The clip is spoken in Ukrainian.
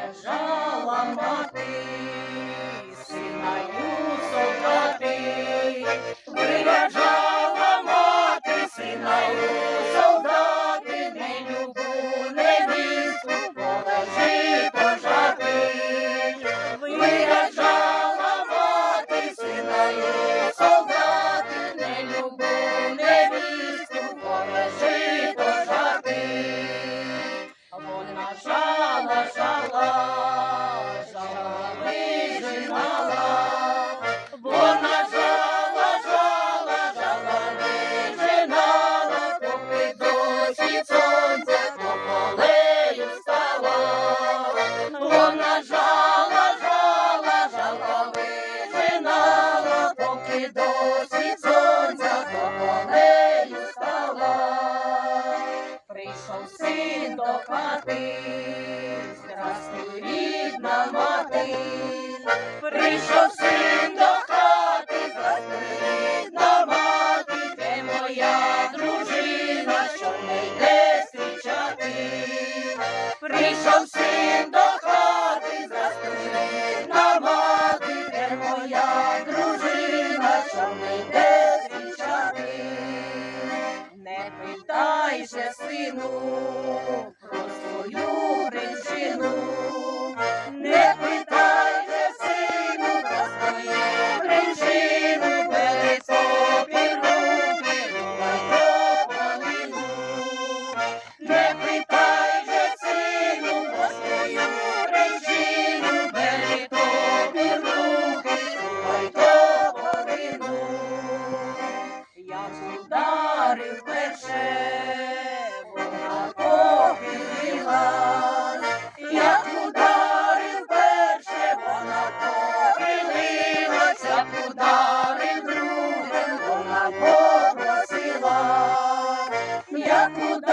Заряджала мати. і сонця до колонею стала, прийшов син до хати, здрастуй рідна мати, прийшов син до хати, здрастуй рідна мати, де моя дружина, що не йде зустрічати, прийшов син. Не питай же, сину, про свою причину, не ударив перше, вона похилилась. Як ударив вона похилилась. Як ударив друге, вона попросила. Як ударив